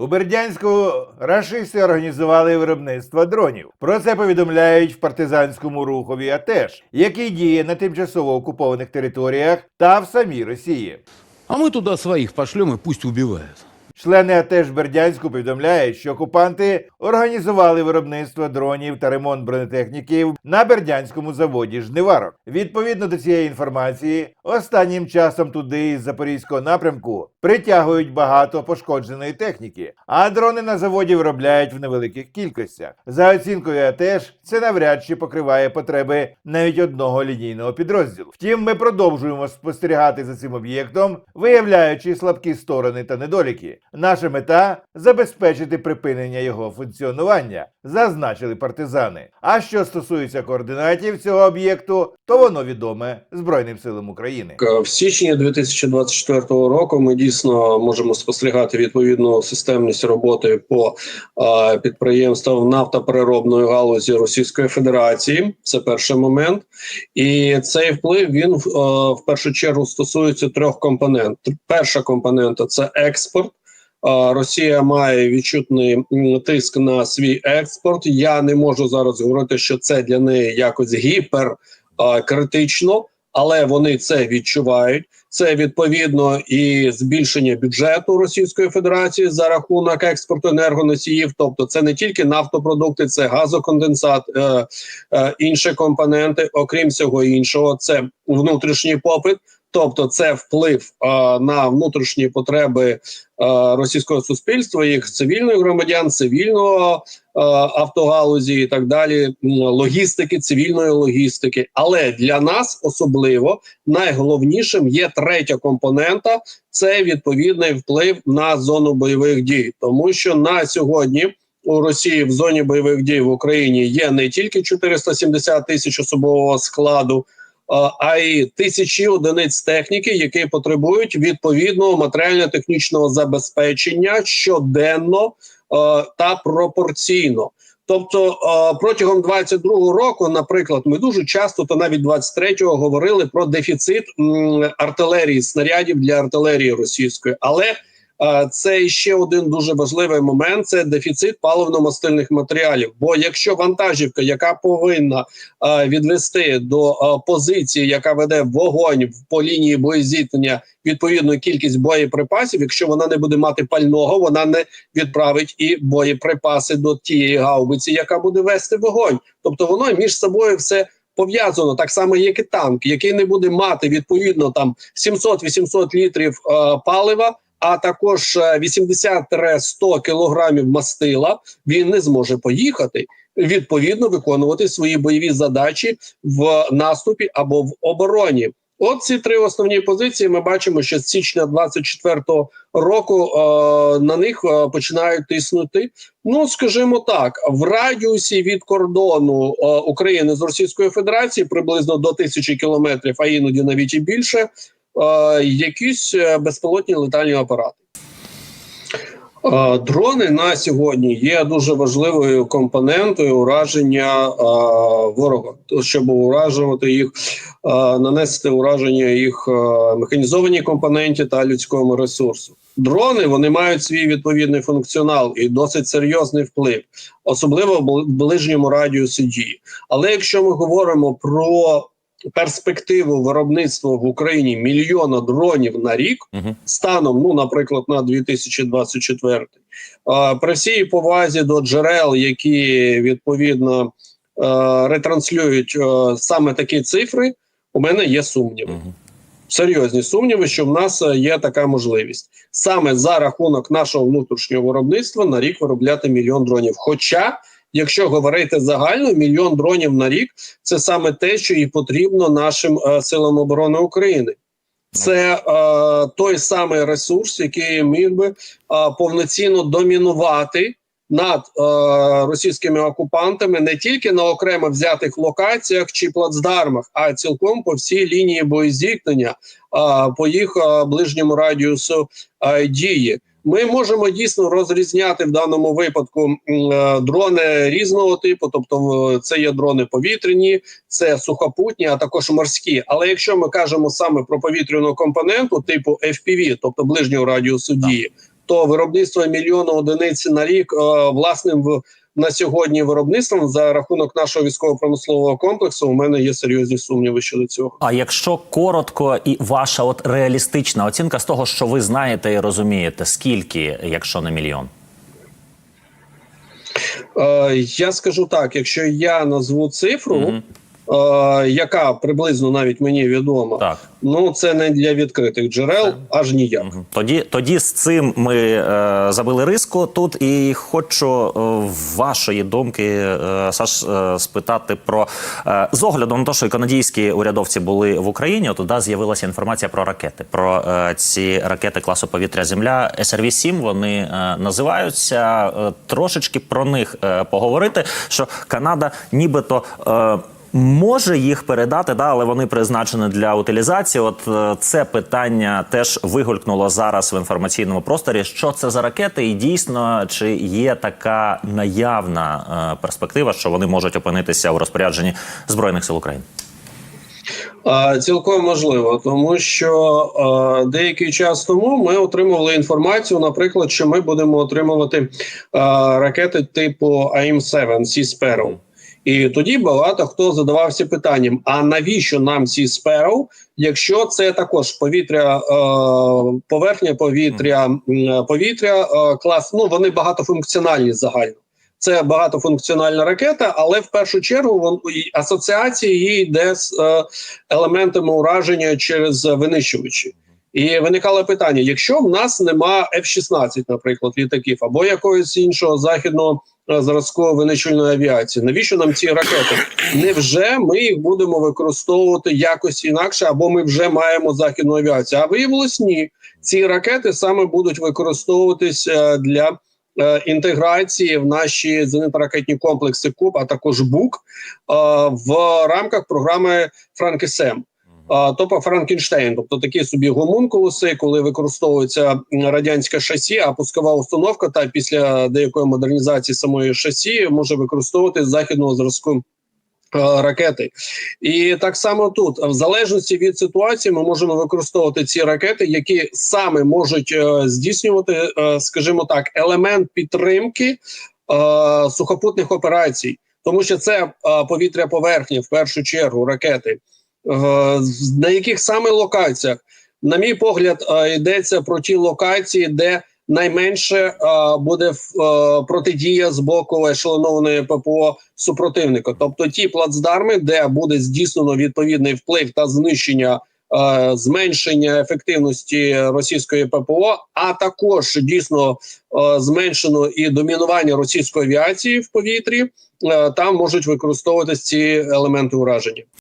У Бердянську рашисти організували виробництво дронів. Про це повідомляють в партизанському рухові АТЕШ, який діє на тимчасово окупованих територіях та в самій Росії. А ми туди своїх пошлемо і пусть убивают. Члени АТЕШ Бердянську повідомляють, що окупанти організували виробництво дронів та ремонт бронетехніки на бердянському заводі Жниварок. Відповідно до цієї інформації, останнім часом туди із запорізького напрямку притягують багато пошкодженої техніки, а дрони на заводі виробляють в невеликих кількостях. За оцінкою АТЕШ, це навряд чи покриває потреби навіть одного лінійного підрозділу. Втім, ми продовжуємо спостерігати за цим об'єктом, виявляючи слабкі сторони та недоліки. Наша мета забезпечити припинення його функціонування, зазначили партизани. А що стосується координатів цього об'єкту, то воно відоме Збройним силам України. В січні 2024 року ми дійсно можемо спостерігати відповідну системність роботи по е, підприємствам нафтопереробної галузі Російської Федерації. Це перший момент, і цей вплив він в першу чергу стосується трьох компонент. Перша компонента це експорт. Росія має відчутний тиск на свій експорт. Я не можу зараз говорити, що це для неї якось гіпер е, але вони це відчувають. Це відповідно і збільшення бюджету Російської Федерації за рахунок експорту енергоносіїв. Тобто, це не тільки нафтопродукти, це газоконденсат, е, е, інші компоненти. Окрім всього іншого, це внутрішній попит. Тобто, це вплив е, на внутрішні потреби е, російського суспільства, їх цивільних громадян, цивільного е, автогалузі і так далі, логістики, цивільної логістики. Але для нас особливо найголовнішим є третя компонента це відповідний вплив на зону бойових дій, тому що на сьогодні. У Росії в зоні бойових дій в Україні є не тільки 470 тисяч особового складу, а- й тисячі одиниць техніки, які потребують відповідного матеріально-технічного забезпечення щоденно та пропорційно. Тобто протягом 22-го року, наприклад, ми дуже часто, то навіть 23-го говорили про дефіцит артилерії, снарядів для артилерії російської, але це ще один дуже важливий момент: це дефіцит паливно-мастильних матеріалів. Бо якщо вантажівка, яка повинна е, відвести до е, позиції, яка веде вогонь по лінії боєзіткнення відповідну кількість боєприпасів, якщо вона не буде мати пального, вона не відправить і боєприпаси до тієї гаубиці, яка буде вести вогонь. Тобто воно між собою все. Пов'язано так само, як і танк, який не буде мати відповідно там 700-800 літрів е, палива, а також е, 80-100 кілограмів мастила. Він не зможе поїхати відповідно виконувати свої бойові задачі в наступі або в обороні. От ці три основні позиції. Ми бачимо, що з січня 24-го року е, на них е, починають тиснути. Ну скажімо так, в радіусі від кордону е, України з Російською Федерацією приблизно до тисячі кілометрів, а іноді навіть і більше. Якісь е, безпілотні летальні апарати. Дрони на сьогодні є дуже важливою компонентою ураження ворога, щоб уражувати їх, нанести ураження їх механізованій компоненті та людському ресурсу. Дрони вони мають свій відповідний функціонал і досить серйозний вплив, особливо в ближньому радіусі дії. Але якщо ми говоримо про перспективу виробництва в Україні мільйона дронів на рік, станом, ну, наприклад, на 2024. Е, При всій повазі до джерел, які відповідно е, ретранслюють е, саме такі цифри, у мене є сумніви. Серйозні сумніви, що в нас е, є така можливість саме за рахунок нашого внутрішнього виробництва на рік виробляти мільйон дронів. Хоча, якщо говорити загально, мільйон дронів на рік це саме те, що і потрібно нашим е, силам оборони України. Це е, той самий ресурс, який міг би е, повноцінно домінувати над е, російськими окупантами не тільки на окремо взятих локаціях чи плацдармах, а цілком по всій лінії боєзіткнення, е, по їх е, ближньому радіусу е, дії. Ми можемо дійсно розрізняти в даному випадку е, дрони різного типу, тобто е, це є дрони повітряні, це сухопутні, а також морські. Але якщо ми кажемо саме про повітряну компоненту типу FPV, тобто ближнього радіусу дії, то виробництво мільйону одиниць на рік е, власним в на сьогодні виробництвом за рахунок нашого військово-промислового комплексу. У мене є серйозні сумніви щодо цього. А якщо коротко і ваша от реалістична оцінка з того, що ви знаєте і розумієте, скільки, якщо не мільйон? Е, я скажу так: якщо я назву цифру, Мгм. е, яка приблизно навіть мені відома, Так. ну це не для відкритих джерел, аж ніяк. Мгм. Тоді, тоді з цим ми е, забили риску тут, і хочу е, вашої думки, е, Саш, е, спитати про е, з оглядом на те, що канадійські урядовці були в Україні. Туди з'явилася інформація про ракети, про е, ці ракети класу повітря Земля СРВ-7, Вони е, називаються Е, трошечки про них е, поговорити. Що Канада, нібито. Е, Може їх передати, да, але вони призначені для утилізації. От е, це питання теж вигулькнуло зараз в інформаційному просторі. Що це за ракети, і дійсно чи є така наявна е, перспектива, що вони можуть опинитися у розпорядженні збройних сил України? Цілком можливо, тому що деякий час тому ми отримували інформацію, наприклад, що ми будемо отримувати ракети типу АІМ-7 Sea Sparrow. І тоді багато хто задавався питанням: а навіщо нам ці Sparrow, якщо це також повітря, е, поверхня повітря, повітря е, клас, ну вони багатофункціональні загально. Це багатофункціональна ракета, але в першу чергу вон, асоціація її йде з е, елементами ураження через винищувачі. І виникало питання: якщо в нас нема F-16, наприклад, літаків або якогось іншого західного зразку винищувальної авіації, навіщо нам ці ракети? Невже ми їх будемо використовувати якось інакше, або ми вже маємо західну авіацію? А виявилось ні. Ці ракети саме будуть використовуватись е, для е, інтеграції в наші зенитно-ракетні комплекси КУП, а також БУК е, в рамках програми Франкесем. А, тобто Франкенштейн, тобто такі собі гомункулуси, коли використовується радянське шасі, а пускова установка, та після деякої модернізації самої шасі може використовувати західного зразку е, ракети. І так само тут, в залежності від ситуації, ми можемо використовувати ці ракети, які саме можуть е, здійснювати, е, скажімо так, елемент підтримки сухопутних операцій, тому що це повітря поверхні, в першу чергу, ракети. Е, на яких саме локаціях, на мій погляд, е, йдеться про ті локації, де найменше е, буде протидія з боку ешелонованої ППО супротивника, тобто ті плацдарми, де буде здійснено відповідний вплив та знищення. Зменшення ефективності російської ППО, а також дійсно зменшено і домінування російської авіації в повітрі. Там можуть використовуватись ці елементи ураження.